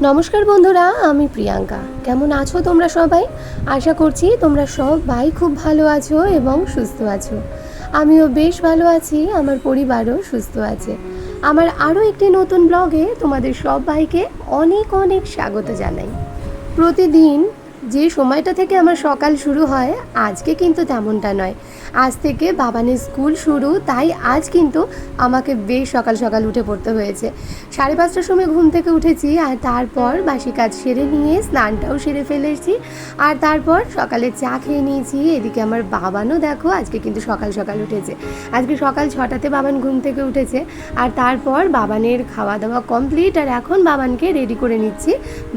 নমস্কার বন্ধুরা, আমি প্রিয়াঙ্কা। কেমন আছো তোমরা সবাই? আশা করছি তোমরা সবাই খুব ভালো আছো এবং সুস্থ আছো। আমিও বেশ ভালো আছি, আমার পরিবারও সুস্থ আছে। আমার আরও একটি নতুন ব্লগে তোমাদের সবাইকে অনেক অনেক স্বাগত জানাই। প্রতিদিন যে সময়টা থেকে আমার সকাল শুরু হয়, আজকে কিন্তু তেমনটা নয়। আজ থেকে বাবানের স্কুল শুরু, তাই আজ কিন্তু আমাকে বেশ সকাল সকাল উঠে পড়তে হয়েছে। সাড়ে পাঁচটার সময় ঘুম থেকে উঠেছি আর তারপর বাসি কাজ সেরে নিয়ে স্নানটাও সেরে ফেলেছি। আর তারপর সকালে চা খেয়ে নিয়েছি, এদিকে আমার বাবানও দেখো আজকে কিন্তু সকাল সকাল উঠেছে। আজকে সকাল ছটাতে বাবান ঘুম থেকে উঠেছে আর তারপর বাবানের খাওয়া দাওয়া কমপ্লিট আর এখন বাবানকে রেডি করে নিচ্ছি।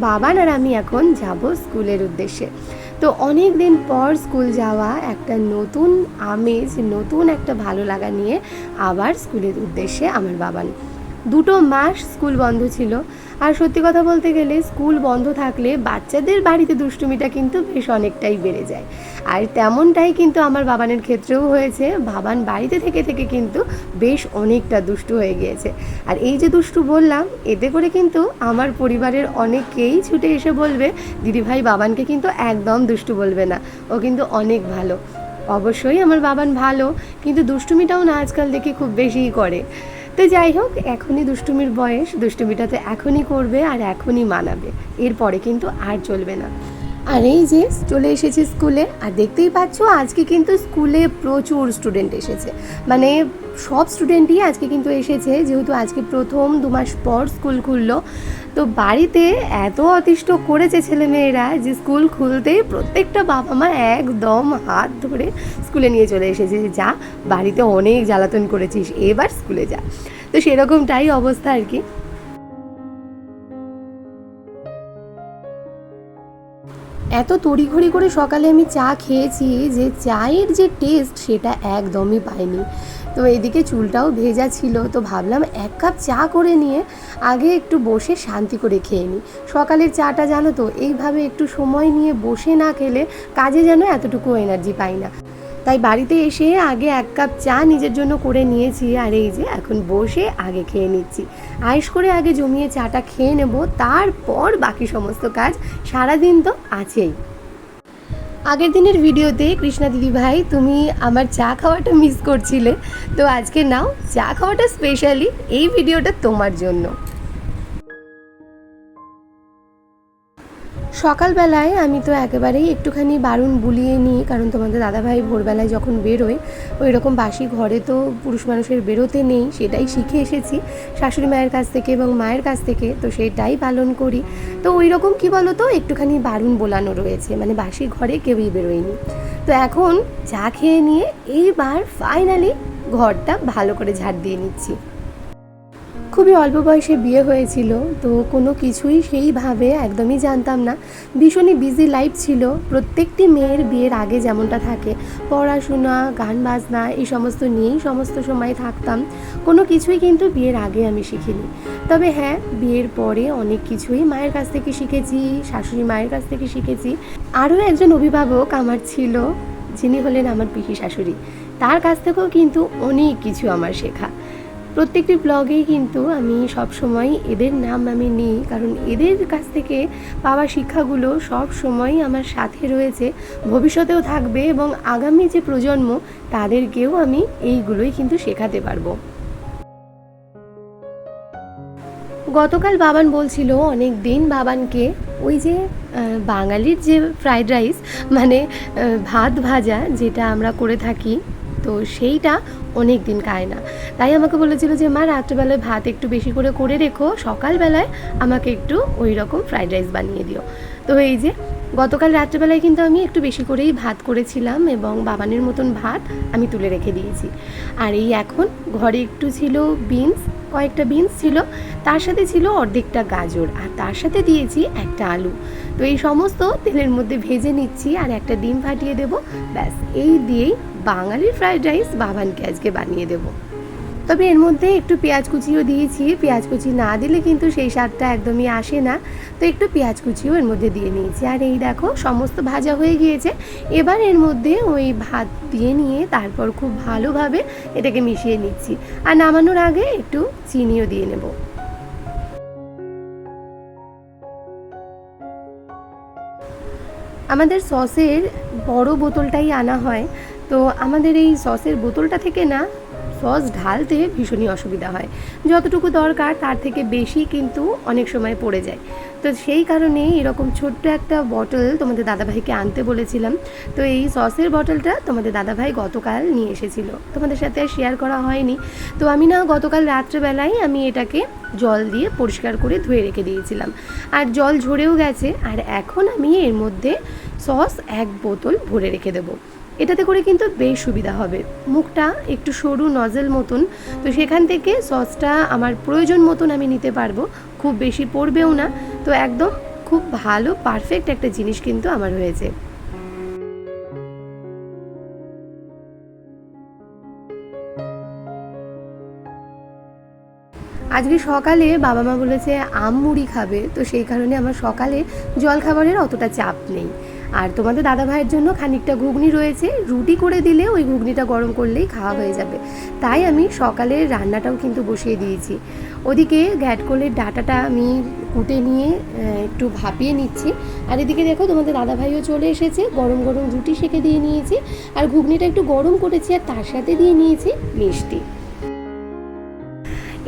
বাবান আর আমি এখন যাব স্কুলের উদ্দেশ্যে। তো অনেক দিন পর স্কুল যাওয়া একটা নতুন আমেজ, নতুন একটা ভালো লাগা নিয়ে আবার স্কুলের উদ্দেশ্যে আমার বাবান দুটো মাস স্কুল বন্ধ ছিল। আর সত্যি কথা বলতে গেলে স্কুল বন্ধ থাকলে বাচ্চাদের বাড়িতে দুষ্টুমিটা কিন্তু বেশ অনেকটাই বেড়ে যায়। আর তেমনটাই কিন্তু আমার বাবানের ক্ষেত্রেও হয়েছে। বাবান বাড়িতে থেকে থেকে কিন্তু বেশ অনেকটা দুষ্টু হয়ে গিয়েছে। আর এই যে দুষ্টু বললাম, এতে করে কিন্তু আমার পরিবারের অনেকেই ছুটে এসে বলবে, দিদিভাই, বাবানকে কিন্তু একদম দুষ্টু বলবে না। ও কিন্তু অনেক ভালো। অবশ্যই আমার বাবান ভালো, কিন্তু দুষ্টুমিটাও না আজকাল দেখি খুব বেশিই করে। তো যাই হোক, এখনই দুষ্টুমির বয়স, দুষ্টুমিটা তো এখনই করবে আর এখনই মানাবে। এরপরে কিন্তু আর চলবে না। আর এই যে চলে এসেছি স্কুলে, আর দেখতেই পাচ্ছ আজকে কিন্তু স্কুলে প্রচুর স্টুডেন্ট এসেছে। মানে সব স্টুডেন্টই আজকে কিন্তু এসেছে, যেহেতু আজকে প্রথম দু মাস পর স্কুল খুললো। তো বাড়িতে এত অতিষ্ঠ করেছে ছেলেমেয়েরা যে স্কুল খুলতেই প্রত্যেকটা বাবা মা একদম হাত ধরে স্কুলে নিয়ে চলে এসেছে যে, যা, বাড়িতে অনেক জ্বালাতন করেছিস, এবার স্কুলে যা। তো সেরকমটাই অবস্থা আর কি। এত তড়িঘড়ি করে সকালে আমি চা খেয়েছি যে চায়ের যে টেস্ট সেটা একদমই পাইনি। তো এদিকে চুলটাও ভেজা ছিল, তো ভাবলাম এক কাপ চা করে নিয়ে আগে একটু বসে শান্তি করে খেয়ে নিই। সকালের চাটা জানো তো, এইভাবে একটু সময় নিয়ে বসে না খেলে কাজে যেন এতটুকু এনার্জি পাই না। তাই বাড়িতে এসে আগে এক কাপ চা নিজের জন্য করে নিয়েছি আর এই যে এখন বসে আগে খেয়ে নিচ্ছি। আয়েস করে আগে জমিয়ে চাটা খেয়ে নেব, তারপর বাকি সমস্ত কাজ সারাদিন তো আছেই। আগের দিনের ভিডিওতে কৃষ্ণা দিদি ভাই, তুমি আমার চা খাওয়াটা মিস করছিলে, তো আজকে নাও, চা খাওয়াটা স্পেশালি এই ভিডিওটা তোমার জন্য। সকালবেলায় আমি তো একেবারেই একটুখানি বারুণ বুলিয়ে নিই, কারণ তোমাদের দাদাভাই ভোরবেলায় যখন বেরোয় ওই রকম বাসি ঘরে তো পুরুষ মানুষের বেরোতে নেই, সেটাই শিখে এসেছি। শাশুড়ি মায়ের কাছ থেকে এবং মায়ের কাছ থেকে, তো সেটাই পালন করি। তো ওই রকম কী বলো তো একটুখানি বারুণ বোলানো রয়েছে মানে বাসি ঘরে কেউই বেরোয়নি। তো এখন চা খেয়ে নিয়ে এইবার ফাইনালি ঘরটা ভালো করে ঝাড় দিয়ে নিচ্ছি। খুবই অল্প বয়সে বিয়ে হয়েছিল, তো কোনো কিছুই সেইভাবে একদমই জানতাম না। ভীষণই বিজি লাইফ ছিল, প্রত্যেকটি মেয়ের বিয়ের আগে যেমনটা থাকে, পড়াশোনা, গান বাজনা, এই সমস্ত নিয়েই সমস্ত সময় থাকতাম। কোনো কিছুই কিন্তু বিয়ের আগে আমি শিখিনি। তবে হ্যাঁ বিয়ের পরে অনেক কিছুই মায়ের কাছ থেকে শিখেছি, শাশুড়ি মায়ের কাছ থেকে শিখেছি। আরও একজন অভিভাবক আমার ছিল, যিনি হলেন আমার পিসি শাশুড়ি। তার কাছ থেকেও কিন্তু অনেক কিছু আমার শেখা। প্রত্যেকটি ব্লগেই কিন্তু আমি সব সময় এদের নাম আমি নিই, কারণ এদের কাছ থেকে পাওয়া শিক্ষাগুলো সব সময় আমার সাথে রয়েছে, ভবিষ্যতেও থাকবে এবং আগামী যে প্রজন্ম, তাদেরকেও আমি এইগুলোই কিন্তু শেখাতে পারব। গতকাল বাবান বলছিল, অনেক দিন বাবানকে ওই যে বাঙালির যে ফ্রাইড রাইস মানে ভাত ভাজা যেটা আমরা করে থাকি তো সেইটা অনেক দিন খায় না। তাই আমাকে বলেছিল যে, মা, রাত্রেবেলায় ভাত একটু বেশি করে করে রেখো, সকালবেলায় আমাকে একটু ওই রকম ফ্রাইড রাইস বানিয়ে দিও। তো এই যে গতকাল রাত্রেবেলায় কিন্তু আমি একটু বেশি করেই ভাত করেছিলাম এবং বাবানের মতন ভাত আমি তুলে রেখে দিয়েছি। আর এই এখন ঘরে একটু ছিল বিনস, কয়েকটা বিনস ছিল, তার সাথে ছিল অর্ধেকটা গাজর আর তার সাথে দিয়েছি একটা আলু। তো এই সমস্ত তেলের মধ্যে ভেজে নিচ্ছি আর একটা ডিম ফাটিয়ে দেবো। ব্যাস, এই দিয়েই বাঙালির ফ্রাইড রাইস বাবানকে আজকে বানিয়ে দেবো। তবে এর মধ্যে একটু পেঁয়াজ কুচিও দিয়েছি। পেঁয়াজ কুচি না দিলে কিন্তু সেই স্বাদটা একদমই আসে না। তো একটু পেঁয়াজ কুচিও এর মধ্যে দিয়ে নিয়েছি। আর এই দেখো, সমস্ত ভাজা হয়ে গিয়েছে। এবার এর মধ্যে ওই ভাত দিয়ে নিয়ে তারপর খুব ভালোভাবে এটাকে মিশিয়ে নিচ্ছি। আর নামানোর আগে একটু চিনিও দিয়ে নেব। আমাদের সসের বড় বোতলটাই আনা হয়। তো আমাদের এই সসের বোতলটা থেকে না সস ঢালতে ভীষণই অসুবিধা হয়। যতটুকু দরকার তার থেকে বেশি কিন্তু অনেক সময় পড়ে যায়। তো সেই কারণে এরকম ছোট্ট একটা বটল তোমাদের দাদাভাইকে আনতে বলেছিলাম। তো এই সসের বটলটা তোমাদের দাদাভাই গতকাল নিয়ে এসেছিল। তোমাদের সাথে শেয়ার করা হয়নি। তো আমি না গতকাল রাত্রেবেলায় আমি এটাকে জল দিয়ে পরিষ্কার করে ধুয়ে রেখে দিয়েছিলাম। আর জল ঝরেও গেছে। আর এখন আমি এর মধ্যে সস এক বোতল ভরে রেখে দেবো। এটাতে করে কিন্তু বেশ সুবিধা হবে। মুখটা একটু সরু নজেল মতন, তো সেখান থেকে সসটা আমার প্রয়োজন মতন আমি নিতে পারব। খুব বেশি পড়বেও না, তো একদম খুব ভালো পারফেক্ট একটা জিনিস কিন্তু আমার হয়েছে। আজকে সকালে বাবা মা বলেছে, আম মুড়ি খাবে। তো সেই কারণে আমার সকালে জল খাবারের অতটা চাপ নেই। আর তোমাদের দাদা ভাইয়ের জন্য খানিকটা ঘুগনি রয়েছে। রুটি করে দিলে ওই ঘুগনিটা গরম করলেই খাওয়া হয়ে যাবে। তাই আমি সকালের রান্নাটাও কিন্তু বসিয়ে দিয়েছি। ওদিকে ঘ্যাটকোলের ডাটাটা আমি কুটে নিয়ে একটু ভাপিয়ে নিচ্ছি। আর এদিকে দেখো তোমাদের দাদা ভাইও চলে এসেছে। গরম গরম রুটি সেঁকে দিয়ে নিয়েছি। আর ঘুগনিটা একটু গরম করেছি আর তার সাথে দিয়ে নিয়েছি মিষ্টি।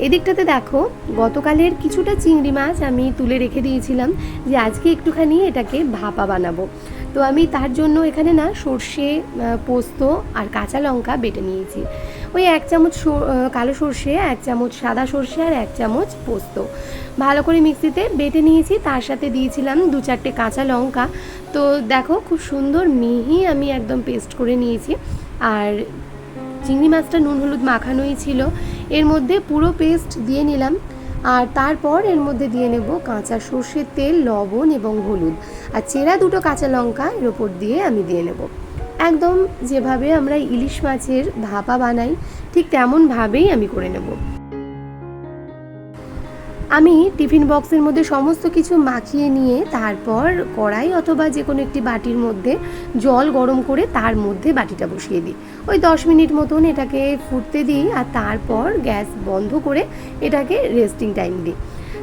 এদিকটাতে দেখো, গতকালের কিছুটা চিংড়ি মাছ আমি তুলে রেখে দিয়েছিলাম যে আজকে একটুখানি এটাকে ভাপা বানাবো। তো আমি তার জন্য এখানে না সর্ষে পোস্ত আর কাঁচা লঙ্কা বেটে নিয়েছি। ওই এক চামচ কালো সর্ষে, এক চামচ সাদা সর্ষে আর এক চামচ পোস্ত। ভালো করে মিক্সিতে বেটে নিয়েছি, তার সাথে দিয়েছিলাম দু চারটে কাঁচা লঙ্কা। তো দেখো খুব সুন্দর মিহি আমি একদম পেস্ট করে নিয়েছি। আর চিংড়ি মাছটা নুন হলুদ মাখানোই ছিল। এর মধ্যে পুরো পেস্ট দিয়ে নিলাম আর তারপর এর মধ্যে দিয়ে নেব কাঁচা সর্ষের তেল, লবণ এবং হলুদ। আর চেরা দুটো কাঁচা লঙ্কা এর ওপর দিয়ে আমি দিয়ে নেব। একদম যেভাবে আমরা ইলিশ মাছের ভাপা বানাই, ঠিক তেমনভাবেই আমি করে নেব। আমি টিফিন বক্সের মধ্যে সমস্ত কিছু মাখিয়ে নিয়ে তারপর কড়াই অথবা যে কোনো একটি বাটির মধ্যে জল গরম করে তার মধ্যে বাটিটা বসিয়ে দিই। ওই দশ মিনিট মতন এটাকে ফুটতে দিই আর তারপর গ্যাস বন্ধ করে এটাকে রেস্টিং টাইম দিই।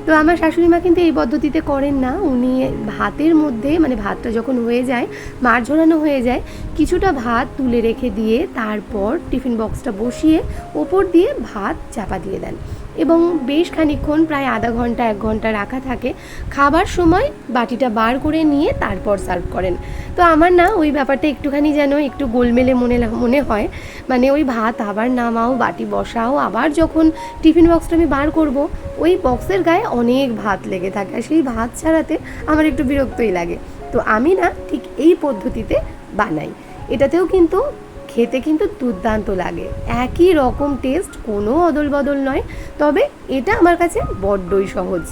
তো আমার শাশুড়ি মা কিন্তু এই পদ্ধতিতে করেন না। উনি ভাতের মধ্যে মানে ভাতটা যখন হয়ে যায়, মার ঝরানো হয়ে যায়, কিছুটা ভাত তুলে রেখে দিয়ে তারপর টিফিন বক্সটা বসিয়ে ওপর দিয়ে ভাত চাপা দিয়ে দেন। এবং বেশ খানিকক্ষণ, প্রায় আধা ঘণ্টা, এক ঘণ্টা রাখা থাকে। খাবার সময় বাটিটা বার করে নিয়ে তারপর সার্ভ করেন। তো আমার না ওই ব্যাপারটা একটুখানি যেন একটু গোলমেলে মনে মনে হয়। মানে ওই ভাত আবার নামাও, বাটি বসাও, আবার যখন টিফিন বক্সটা আমি বার করব, ওই বক্সের গায়ে অনেক ভাত লেগে থাকে। আর সেই ভাত ছাড়াতে আমার একটু বিরক্তই লাগে। তো আমি না ঠিক এই পদ্ধতিতে বানাই। এটাতেও কিন্তু খেতে কিন্তু দুর্দান্ত লাগে। একই রকম টেস্ট কোনো অদল বদল নয়, তবে এটা আমার কাছে বড্ডই সহজ।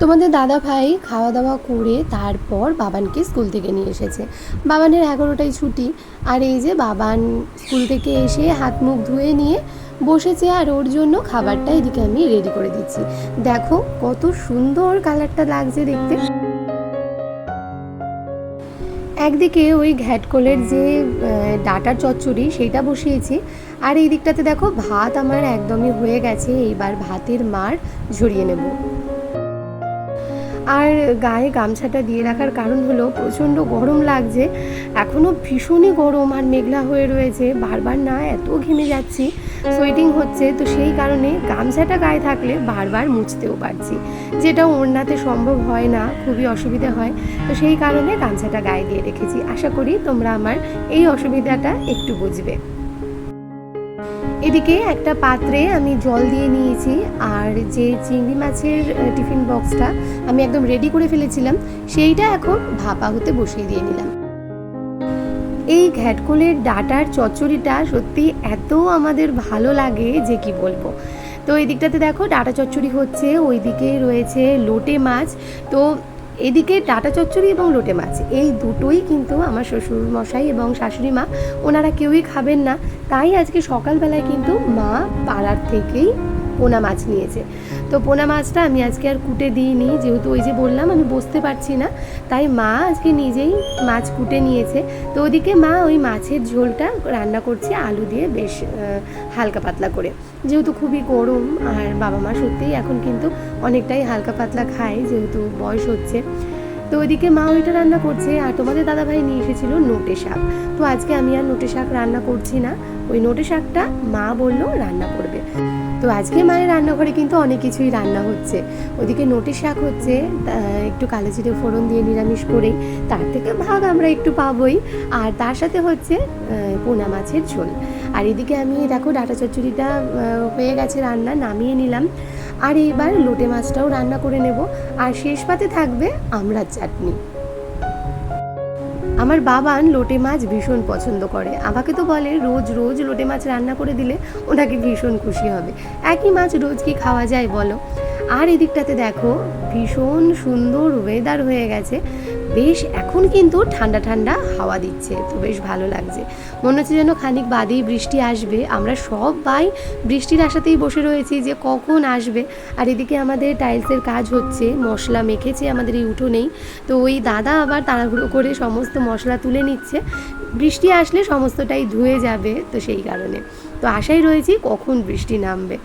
তোমাদের দাদা ভাই খাওয়া দাওয়া করে তারপর বাবানকে স্কুল থেকে নিয়ে এসেছে। বাবানের এগারোটায় ছুটি, আর এই যে বাবান স্কুল থেকে এসে হাত মুখ ধুয়ে নিয়ে বসেছে, আর ওর জন্য খাবারটা এদিকে আমি রেডি করে দিচ্ছি। দেখো কত সুন্দর কালারটা লাগছে দেখতে। একদিকে ওই ঘ্যাটকোলের যে ডাটার চচ্চড়ি, সেইটা বসিয়েছি। আর এই দিকটাতে দেখো, ভাত আমার একদমই হয়ে গেছে, এইবার ভাতের মার ঝরিয়ে নেব। আর গায়ে গামছাটা দিয়ে রাখার কারণ হলো প্রচণ্ড গরম লাগছে। এখনও ভীষণই গরম আর মেঘলা হয়ে রয়েছে। বারবার না, এত ঘেমে যাচ্ছি সোয়েটিং হচ্ছে। তো সেই কারণে গামছাটা গায়ে থাকলে বারবার মুছতেও পারছি। যেটা ওড়নাতে সম্ভব হয় না, খুবই অসুবিধা হয়। তো সেই কারণে গামছাটা গায়ে দিয়ে রেখেছি। আশা করি তোমরা আমার এই অসুবিধাটা একটু বুঝবে। এদিকে একটা পাত্রে আমি জল দিয়ে নিয়েছি, আর যে চিংড়ি মাছের টিফিন বক্সটা আমি একদম রেডি করে ফেলেছিলাম, সেইটা এখন ভাপা হতে বসিয়ে দিয়ে নিলাম এই ঘ্যাটকোলের ডাটার চচ্চড়িটা সত্যি এত আমাদের ভালো লাগে যে কি বলব। তো এই দিকটাতে দেখো, ডাটা চচ্চড়ি হচ্ছে, ওইদিকে রয়েছে লোটে মাছ। তো এদিকে টাটা চচ্চড়ি এবং লোটে মাছ, এই দুটোই কিন্তু আমার শ্বশুর মশাই এবং শাশুড়ি মা, ওনারা কেউই খাবেন না। তাই আজকে সকালবেলায় কিন্তু মা পাড়ার থেকেই পোনা মাছ নিয়েছে। তো পোনা মাছটা আমি আজকে আর কুটে দিইনি, যেহেতু ওই যে বললাম, আমি বসতে পারছি না। তাই মা আজকে নিজেই মাছ কুটে নিয়েছে। তো ওদিকে মা ওই মাছের ঝোলটা রান্না করছে আলু দিয়ে বেশ হালকা পাতলা করে। যেহেতু খুবই গরম, আর বাবা মা সত্যিই এখন কিন্তু অনেকটাই হালকা পাতলা খায়, যেহেতু বয়স হচ্ছে। তো ওইদিকে মা ওইটা রান্না করছে, আর তোমাদের দাদাভাই নিয়ে এসেছিল নোটে শাক। তো আজকে আমি আর নোটে শাক রান্না করছি না। ওই নোটে শাকটা মা বলল রান্না করবে। তো আজকে মায়ের রান্নাঘরে কিন্তু অনেক কিছুই রান্না হচ্ছে। ওদিকে নোটে শাক হচ্ছে একটু কালো জিরে ফোড়ন দিয়ে নিরামিষ করেই। তার থেকে ভাগ আমরা একটু পাবোই। আর তার সাথে হচ্ছে পোনা মাছের ঝোল। আর এদিকে আমি, দেখো, ডাটা চচ্চড়িটা হয়ে গেছে রান্না, নামিয়ে নিলাম। আর এবার লোটে মাছটাও রান্না করে নেব। আর শেষ পাতে থাকবে আমড়ার চাটনি। আমার বাবান লোটে মাছ ভীষণ পছন্দ করে। আমাকে তো বলে, রোজ রোজ লোটে মাছ রান্না করে দিলে ওনাকে ভীষণ খুশি হবে। একই মাছ রোজ কি খাওয়া যায় বলো? আর এদিকটাতে দেখো, ভীষণ সুন্দর ওয়েদার হয়ে গেছে। বেশ, এখন কিন্তু ঠান্ডা ঠান্ডা হাওয়া দিচ্ছে, তো বেশ ভালো লাগছে। মনে হচ্ছে যেন খানিক বাদেই বৃষ্টি আসবে। আমরা সবাই বৃষ্টির আশাতেই বসে রয়েছি যে কখন আসবে। আর এদিকে আমাদের টাইলসের কাজ হচ্ছে, মশলা মেখেছে, আমাদের এই উঠোনেই তো ওই দাদা আবার তাড়াহুড়ো করে সমস্ত মশলা তুলে নিচ্ছে। বৃষ্টি আসলে সমস্তটাই ধুয়ে যাবে, তো সেই কারণে। তো আশাই রয়েছি কখন বৃষ্টি নামবে।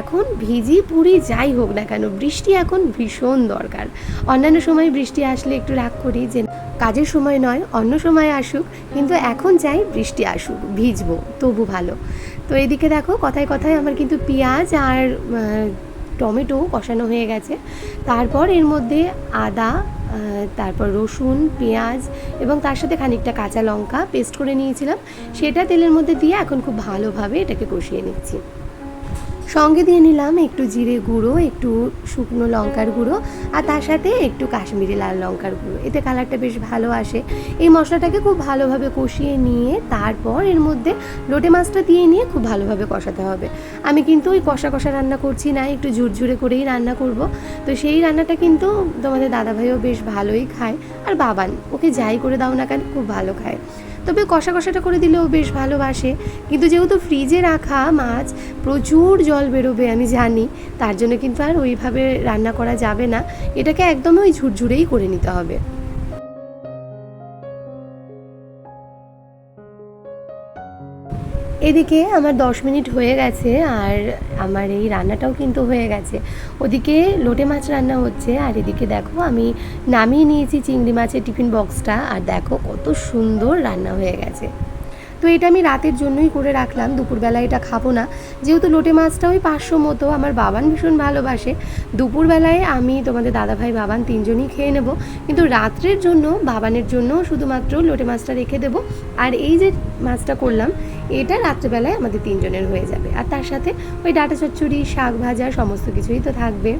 এখন ভিজি পুরি যাই হোক না কেন, বৃষ্টি এখন ভীষণ দরকার। অন্যান্য সময় বৃষ্টি আসলে একটু রাগ করি যে কাজের সময় নয়, অন্য সময় আসুক, কিন্তু এখন চাই বৃষ্টি আসুক, ভিজবো, তবু ভালো। তো এদিকে দেখো, কথায় কথায় আমার কিন্তু পেঁয়াজ আর টমেটো কষানো হয়ে গেছে। তারপর এর মধ্যে আদা তারপর রসুন, পেঁয়াজ এবং তার সাথে খানিকটা কাঁচা লঙ্কা পেস্ট করে নিয়েছিলাম। সেটা তেলের মধ্যে দিয়ে এখন খুব ভালোভাবে এটাকে কষিয়ে নিচ্ছি। সঙ্গে দিয়ে নিলাম একটু জিরে গুঁড়ো, একটু শুকনো লঙ্কার গুঁড়ো, আর তার সাথে একটু কাশ্মীরি লাল লঙ্কার গুঁড়ো। এতে কালারটা বেশ ভালো আসে। এই মশলাটাকে খুব ভালোভাবে কষিয়ে নিয়ে তারপর এর মধ্যে লোটে মাছটা দিয়ে নিয়ে খুব ভালোভাবে কষাতে হবে। আমি কিন্তু ওই কষা কষা রান্না করছি না, একটু ঝুরঝুরে করেই রান্না করব। তো সেই রান্নাটা কিন্তু তোমাদের দাদাভাইও বেশ ভালোই খায়, আর বাবান ওকে যাই করে দাও না কেন খুব ভালো খায়। তবে কষা কষাটা করে দিলেও বেশ ভালোবাসে। কিন্তু যেহেতু ফ্রিজে রাখা মাছ, প্রচুর জল বেরোবে আমি জানি, তার জন্য কিন্তু আর ওইভাবে রান্না করা যাবে না। এটাকে একদম ওই ঝুরঝুরেই করে নিতে হবে। এদিকে আমার দশ মিনিট হয়ে গেছে আর আমার এই রান্নাটাও কিন্তু হয়ে গেছে। ওদিকে লোটে মাছ রান্না হচ্ছে আর এদিকে দেখো আমি নামিয়ে নিয়েছি চিংড়ি মাছের টিফিন বক্সটা। আর দেখো কত সুন্দর রান্না হয়ে গেছে। তো এটা আমি রাতের জন্যই করে রাখলাম, দুপুরবেলা এটা খাব না। যেহেতু লোটে মাছটা ওই পাঁচশো মতো, আমার বাবান ভীষণ ভালোবাসে। দুপুরবেলায় আমি তোমাদের দাদাভাই, বাবান তিনজনই খেয়ে নেব। কিন্তু রাত্রের জন্য, বাবানের জন্য শুধুমাত্র লোটে মাছটা রেখে দেবো। আর এই যে মাছটা করলাম, এটা রাত্রেবেলায় আমাদের তিনজনের হয়ে যাবে। আর তার সাথে ওই ডাটা চচ্চড়ি, শাক ভাজা, সমস্ত কিছুই তো থাকবে।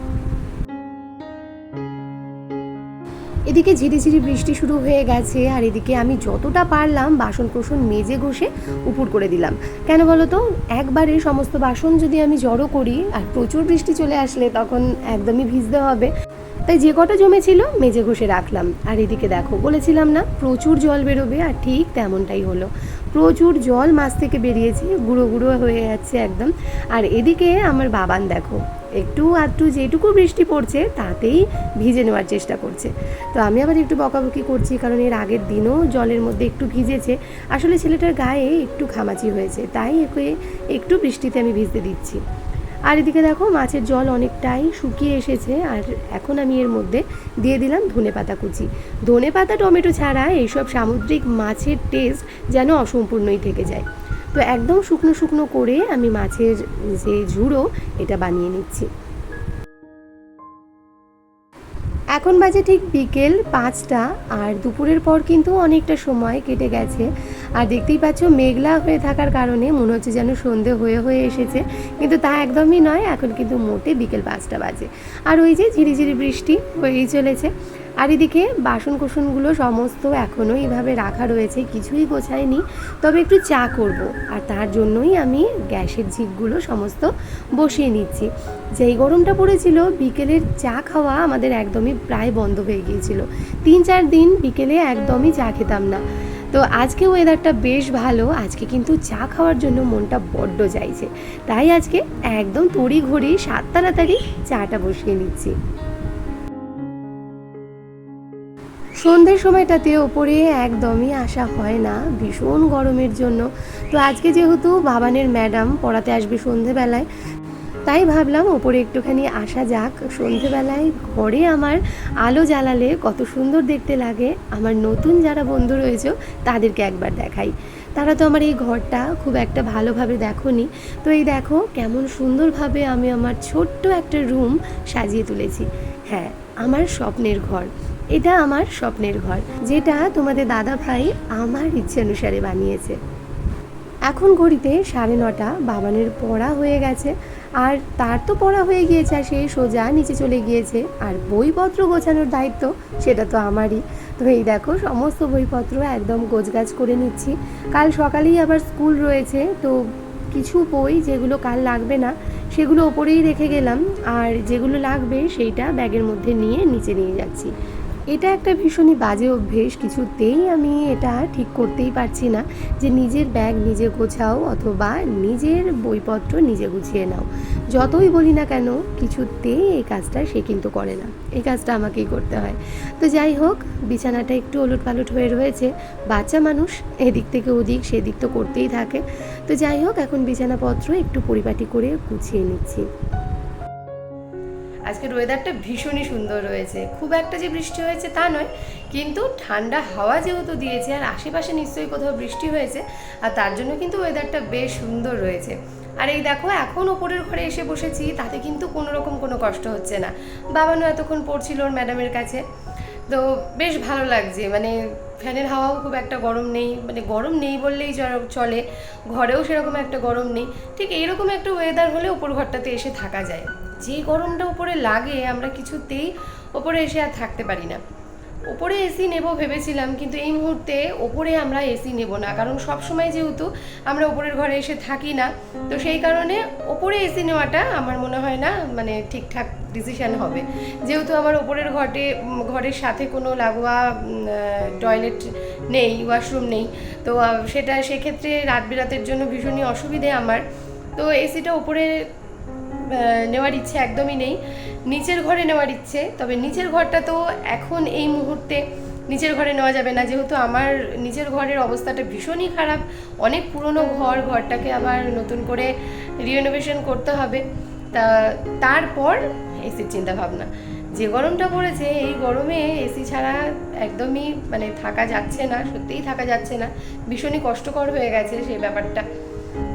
এদিকে ঝিরিঝিরি বৃষ্টি শুরু হয়ে গেছে, আর এদিকে আমি যতটা পারলাম বাসন কোসন মেজে ঘষে উপর করে দিলাম। কেন বলো তো? একবারে সমস্ত বাসন যদি আমি জড়ো করি আর প্রচুর বৃষ্টি চলে আসলে তখন একদমই ভিজতে হবে। তাই যে কটা জমেছিল মেজে ঘষে রাখলাম। আর এদিকে দেখো, বলেছিলাম না, প্রচুর জল বেরোবে আর ঠিক তেমনটাই হলো। প্রচুর জল মাছ থেকে বেরিয়েছে, গুঁড়ো গুঁড়ো হয়ে যাচ্ছে একদম। আর এদিকে আমার বাবান দেখো একটু আধটু যেটুকু বৃষ্টি পড়ছে, তাতেই ভিজে নেওয়ার চেষ্টা করছে। তো আমি আবার একটু বকাবকি করছি, কারণ এর আগের দিনও জলের মধ্যে একটু ভিজেছে। আসলে ছেলেটার গায়ে একটু ঘামাচি হয়েছে, তাই একে একটু বৃষ্টিতে আমি ভিজতে দিচ্ছি। আর এদিকে দেখো, মাছের জল অনেকটাই শুকিয়ে এসেছে, আর এখন আমি এর মধ্যে দিয়ে দিলাম ধনে পাতা কুচি। ধনে পাতা, টমেটো ছাড়া এইসব সামুদ্রিক মাছের টেস্ট যেন অসম্পূর্ণই থেকে যায়। তো একদম শুকনো শুকনো করে আমি মাছের যে ঝুড়ো, এটা বানিয়ে নিচ্ছি। এখন বাজে ঠিক বিকেল পাঁচটা, আর দুপুরের পর কিন্তু অনেকটা সময় কেটে গেছে। আর দেখতেই পাচ্ছ, মেঘলা হয়ে থাকার কারণে মনে হচ্ছে যেন সন্ধে হয়ে হয়ে এসেছে। কিন্তু তা একদমই নয়, এখন কিন্তু মোটে বিকেল পাঁচটা বাজে। আর ওই যে ঝিরিঝিরি বৃষ্টি হয়েই চলেছে। আর এদিকে বাসন কোসনগুলো সমস্ত এখনও এইভাবে রাখা রয়েছে, কিছুই গোছায়নি। তবে একটু চা করব, আর তার জন্যই আমি গ্যাসের ঝিকগুলো সমস্ত বসিয়ে নিচ্ছি। যেই গরমটা পড়েছিল, বিকেলের চা খাওয়া আমাদের একদমই প্রায় বন্ধ হয়ে গিয়েছিল। তিন চার দিন বিকেলে একদমই চা খেতাম না। তো আজকে ওয়েদারটা বেশ ভালো। আজকে কিন্তু চা খাওয়ার জন্য মনটা বড্ড চাইছে। তাই আজকে একদম তড়ি ঘড়ি সাত তাড়াতাড়ি চাটা বসিয়ে নিচ্ছি। সন্ধ্যের সময়টাতে ওপরে একদমই আসা হয় না, ভীষণ গরমের জন্য। তো আজকে যেহেতু বাবানের ম্যাডাম পড়াতে আসবে সন্ধেবেলায় তাই ভাবলাম ওপরে একটুখানি আসা যাক। সন্ধেবেলায় ঘরে আমার আলো জ্বালালে কত সুন্দর দেখতে লাগে। আমার নতুন যারা বন্ধু রয়েছে, তাদেরকে একবার দেখাই। তারা তো আমার এই ঘরটা খুব একটা ভালোভাবে দেখোনি। তো এই দেখো, কেমন সুন্দরভাবে আমি আমার ছোট্ট একটা রুম সাজিয়ে তুলেছি। হ্যাঁ আমার স্বপ্নের ঘর। এটা আমার স্বপ্নের ঘর, যেটা তোমাদের দাদা ভাই আমার ইচ্ছে অনুসারে বানিয়েছে। এখন ঘড়িতে সাড়ে নটা, বাবানের পড়া হয়ে গেছে। আর তার তো পড়া হয়ে গিয়েছে, আর সেই সোজা নিচে চলে গিয়েছে। আর বইপত্র গোছানোর দায়িত্ব, সেটা তো আমারই। তো এই দেখো, সমস্ত বইপত্র একদম গোছগাছ করে নিচ্ছি। কাল সকালেই আবার স্কুল রয়েছে, তো কিছু বই যেগুলো কাল লাগবে না, সেগুলো ওপরেই রেখে গেলাম। আর যেগুলো লাগবে, সেইটা ব্যাগের মধ্যে নিয়ে নিচে নিয়ে যাচ্ছি। এটা একটা ভীষণই বাজে অভ্যেস, কিছুতেই আমি এটা ঠিক করতেই পারছি না যে নিজের ব্যাগ নিজে গোছাও অথবা নিজের বইপত্র নিজে গুছিয়ে নাও। যতই বলি না কেন, কিছুতেই এই কাজটা সে কিন্তু করে না। এই কাজটা আমাকেই করতে হয়। তো যাই হোক, বিছানাটা একটু ওলট পালট হয়ে রয়েছে। বাচ্চা মানুষ, এদিক থেকে ওদিক, সেদিক তো করতেই থাকে। তো যাই হোক, এখন বিছানাপত্র একটু পরিপাটি করে গুছিয়ে নিচ্ছি। আজকের ওয়েদারটা ভীষণই সুন্দর রয়েছে। খুব একটা যে বৃষ্টি হয়েছে তা নয়, কিন্তু ঠান্ডা হাওয়া যেহেতু দিয়েছে, আর আশেপাশে নিশ্চয়ই কোথাও বৃষ্টি হয়েছে, আর তার জন্য কিন্তু ওয়েদারটা বেশ সুন্দর রয়েছে। আর এই দেখো, এখন ওপরের ঘরে এসে বসেছি, তাতে কিন্তু কোনো রকম কোনো কষ্ট হচ্ছে না। বাবানও এতক্ষণ পড়ছিল ওর ম্যাডামের কাছে। তো বেশ ভালো লাগছে মানে ফ্যানের হাওয়াও খুব একটা গরম নেই মানে গরম নেই বললেই চলে, ঘরেও সেরকম একটা গরম নেই। ঠিক এইরকম একটা ওয়েদার হলে ওপর ঘরটাতে এসে থাকা যায়। যে গরমটা উপরে লাগে, আমরা কিছুতেই ওপরে এসে আর থাকতে পারি না। ওপরে এসি নেব ভেবেছিলাম, কিন্তু এই মুহূর্তে ওপরে আমরা এসি নেব না। কারণ সব সময় যেহেতু আমরা ওপরের ঘরে এসে থাকি না, তো সেই কারণে ওপরে এসি নেওয়াটা আমার মনে হয় না মানে ঠিকঠাক ডিসিশান হবে। যেহেতু আমার ওপরের ঘরে ঘরের সাথে কোনো লাগোয়া টয়লেট নেই ওয়াশরুম নেই, তো সেটা সেক্ষেত্রে রাত বিরাতের জন্য ভীষণই অসুবিধে আমার। তো এসিটা ওপরে নেওয়ার ইচ্ছে একদমই নেই। নিচের ঘরে নেওয়ার ইচ্ছে, তবে নিচের ঘরটা তো এখন এই মুহূর্তে নিচের ঘরে নেওয়া যাবে না। যেহেতু আমার নিচের ঘরের অবস্থাটা ভীষণই খারাপ, অনেক পুরনো ঘর, ঘরটাকে আবার নতুন করে রিনোভেশন করতে হবে। তা, তারপর এসির চিন্তা ভাবনা যে গরমটা পড়েছে, এই গরমে এসি ছাড়া একদমই মানে থাকা যাচ্ছে না, সত্যিই থাকা যাচ্ছে না। ভীষণই কষ্টকর হয়ে গেছে সেই ব্যাপারটা।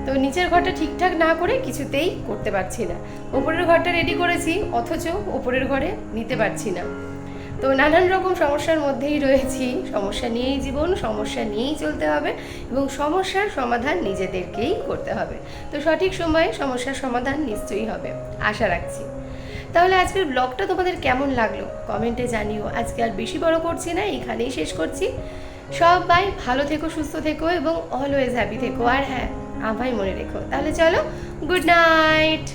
তো নিচের ঘরটা ঠিকঠাক না করে কিছুতেই করতে পারছি না। ওপরের ঘরটা রেডি করেছি, অথচ ওপরের ঘরে নিতে পারছি না। তো নানান রকম সমস্যার মধ্যেই রয়েছি। সমস্যা নিয়েই জীবন, সমস্যা নিয়েই চলতে হবে এবং সমস্যার সমাধান নিজেদেরকেই করতে হবে। তো সঠিক সময়ে সমস্যার সমাধান নিশ্চয়ই হবে। আশা রাখছি। তাহলে আজকের ব্লগটা তোমাদের কেমন লাগল? কমেন্টে জানিও। আজকে আর বেশি বড় করছি না এখানেই শেষ করছি। সবাই ভালো থেকো, সুস্থ থেকো এবং অলওয়েজ হ্যাপি থেকো। আর হ্যাঁ আমায় মনে রেখো। তাহলে চলো গুড নাইট